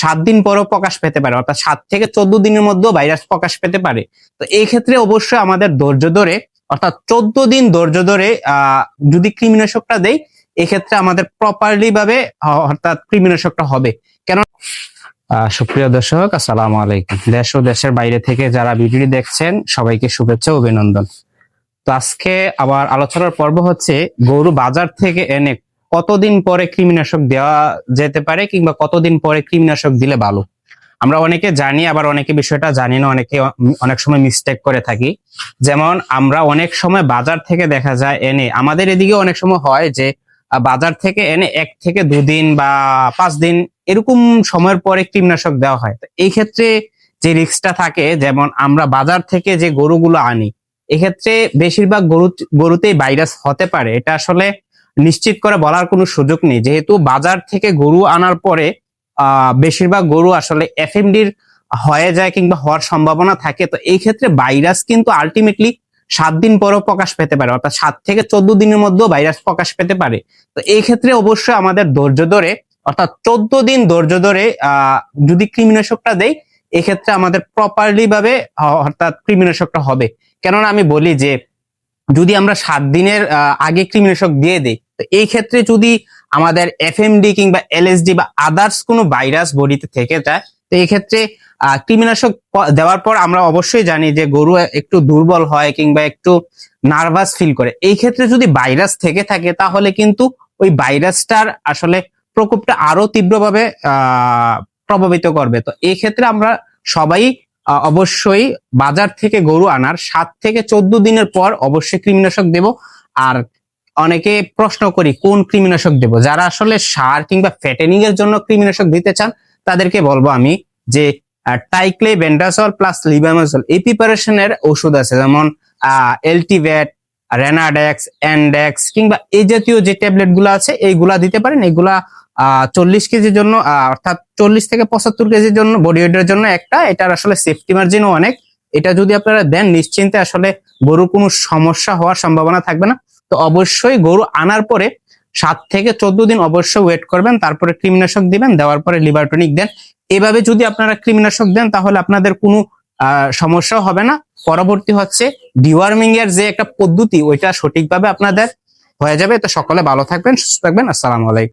সাত দিন পরও প্রকাশ পেতে পারে, অর্থাৎ সাত থেকে চোদ্দ দিনের মধ্যেও ভাইরাস প্রকাশ পেতে পারে। তো এই ক্ষেত্রে অবশ্যই আমাদের ধৈর্য ধরে, অর্থাৎ চোদ্দ দিন ধৈর্য ধরে যদি কৃমিনাশকটা দেয় এক্ষেত্রে আমাদের প্রপারলি ভাবে অর্থাৎ কৃমিনাশকটা হবে। কেন সুপ্রিয় দর্শক, আসসালামু আলাইকুম। দেশ ও দেশের বাইরে থেকে যারা ভিডিওটি দেখছেন, সবাইকে শুভেচ্ছা অভিনন্দন। তো আজকে আবার আলোচনার পর্ব হচ্ছে গরু বাজার থেকে এনে কতদিন পরে কৃমিনাশক দেওয়া যেতে পারে কিংবা কতদিন পরে কৃমিনাশক দিলে ভালো? আমরা অনেকে জানি, আবার অনেকে বিষয়টা জানি না, অনেকে অনেক সময় মিস্টেক করে থাকি। যেমন আমরা অনেক সময় বাজার থেকে দেখা যায় এনে, আমাদের এদিকে অনেক সময় হয় যে বাজার থেকে এনে এক থেকে দুদিন বা পাঁচ দিন এরকম সময়ের পরে কীটনাশক দেওয়া হয়। এই ক্ষেত্রে যে রিক্সটা থাকে, যেমন আমরা বাজার থেকে যে গরুগুলো আনি, এক্ষেত্রে বেশিরভাগ গরু, গরুতেই ভাইরাস হতে পারে। এটা আসলে নিশ্চিত করে বলার কোনো সুযোগ নেই। যেহেতু বাজার থেকে গরু আনার পরে বেশিরভাগ গরু আসলে এফএমডির হয়ে যায় কিংবা হওয়ার সম্ভাবনা থাকে, তো এই ক্ষেত্রে ভাইরাস কিন্তু আলটিমেটলি সাত দিন পরও প্রকাশ পেতে পারে, অর্থাৎ সাত থেকে চোদ্দ দিনের মধ্যেও ভাইরাস প্রকাশ পেতে পারে। তো এই ক্ষেত্রে অবশ্যই আমাদের ধৈর্য ধরে, অর্থাৎ চোদ্দ দিন ধৈর্য ধরে যদি কৃমিনাশকটা দেয় এক্ষেত্রে আমাদের প্রপারলি ভাবে অর্থাৎ কৃমিনাশকটা হবে। কেননা আমি বলি যে, যদি আমরা সাত দিনের আগে কৃমিনাশক দিয়ে দিই তো এই ক্ষেত্রে যদি আমাদের এফএমডি কিংবা এলএসডি বা আদার্স কোনো ভাইরাস বডিতে থেকে যায়, তো এই ক্ষেত্রে কৃমিনাশক দেওয়ার পর আমরা অবশ্যই জানি যে গরু একটু দুর্বল হয় কিংবা একটু নার্ভাস ফিল করে। এই ক্ষেত্রে যদি ভাইরাস থেকে থাকে, তাহলে কিন্তু ওই ভাইরাসটার আসলে প্রকোপটা আরও তীব্রভাবে প্রভাবিত করবে। তো এই ক্ষেত্রে আমরা সবাই অবশ্যই বাজার থেকে গরু আনার সাত থেকে চোদ্দ দিনের পর অবশ্যই কৃমিনাশক দেব। আর অনেকে প্রশ্ন করি, কোন কৃমিনাশক দেব? যারা আসলে সার কিংবা ফ্যাটেনিং এর জন্য কৃমিনাশক দিতে চান, তাদেরকে বলব আমি যে টাইক্লে বেন্ডাসল প্লাস লিবামাজল এই প্রিপারেশনের ওষুধ আছে, যেমন এলটিভেট রেনাডেক্স এন্ডেক্স কিংবা এই জাতীয় যে ট্যাবলেটগুলো আছে, এইগুলা দিতে পারেন। এগুলা চল্লিশ কেজির জন্য অর্থাৎ চল্লিশ থেকে পঁচাত্তর কেজির জন্য বডি ওয়েটের জন্য একটা, এটার আসলে সেফটি মার্জিনও অনেক। এটা যদি আপনারা দেন, নিশ্চিন্তে আসলে গরুর কোনো সমস্যা হওয়ার সম্ভাবনা থাকবে না। তো অবশ্যই গরু আনার পরে সাত থেকে চোদ্দ দিন অবশ্যই ওয়েট করবেন তারপরে কৃমিনাশক দিবেন দেওয়ার পরে লিবারটনিক দেন। এভাবে যদি আপনারা কৃমিনাশক দেন তাহলে আপনাদের কোনো আহ, সমস্যাও হবে না। পরবর্তী হচ্ছে ডিওয়ার্মিং এর যে একটা পদ্ধতি ওইটা সঠিকভাবে আপনাদের হয়ে যাবে। তো সকলে ভালো থাকবেন সুস্থ থাকবেন। আসসালামু আলাইকুম।